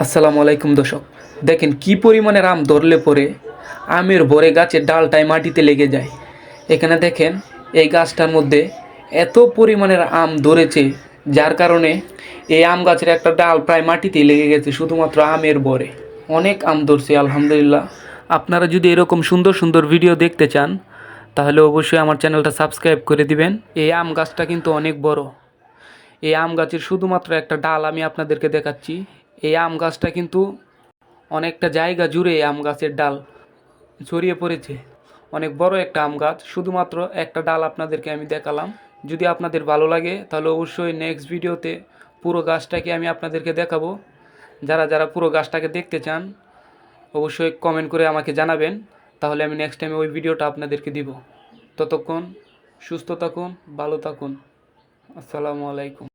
আসসালামু আলাইকুম দর্শক। দেখেন কি পরিমাণে আম ধরলে পরে আমের ভরে গাছের ডালটায় মাটিতে লেগে যায়। এখানে দেখেন এই গাছটার মধ্যে এত পরিমাণের আম ধরেছে, যার কারণে এই আম গাছের একটা ডাল প্রায় মাটিতে লেগে গেছে, শুধুমাত্র আমের ভরে। অনেক আম ধরছে, আলহামদুলিল্লাহ। আপনারা যদি এরকম সুন্দর সুন্দর ভিডিও দেখতে চান, তাহলে অবশ্যই আমার চ্যানেলটা সাবস্ক্রাইব করে দিবেন। এই আম গাছটা কিন্তু অনেক বড়। এই আম গাছের শুধুমাত্র একটা ডাল আমি আপনাদেরকে দেখাচ্ছি। এই আম গাছটা কিন্তু অনেকটা জায়গা জুড়ে আম গাছের ডাল ছড়িয়ে পড়েছে। অনেক বড় একটা আম গাছ, শুধুমাত্র একটা ডাল আপনাদেরকে আমি দেখালাম। যদি আপনাদের ভালো লাগে, তাহলে অবশ্যই নেক্সট ভিডিওতে পুরো গাছটাকে আমি আপনাদেরকে দেখাবো। যারা যারা পুরো গাছটাকে দেখতে চান, অবশ্যই কমেন্ট করে আমাকে জানাবেন। তাহলে আমি নেক্সট টাইমে ওই ভিডিওটা আপনাদেরকে দিব। ততক্ষণ সুস্থ থাকুন, ভালো থাকুন। আসসালামু আলাইকুম।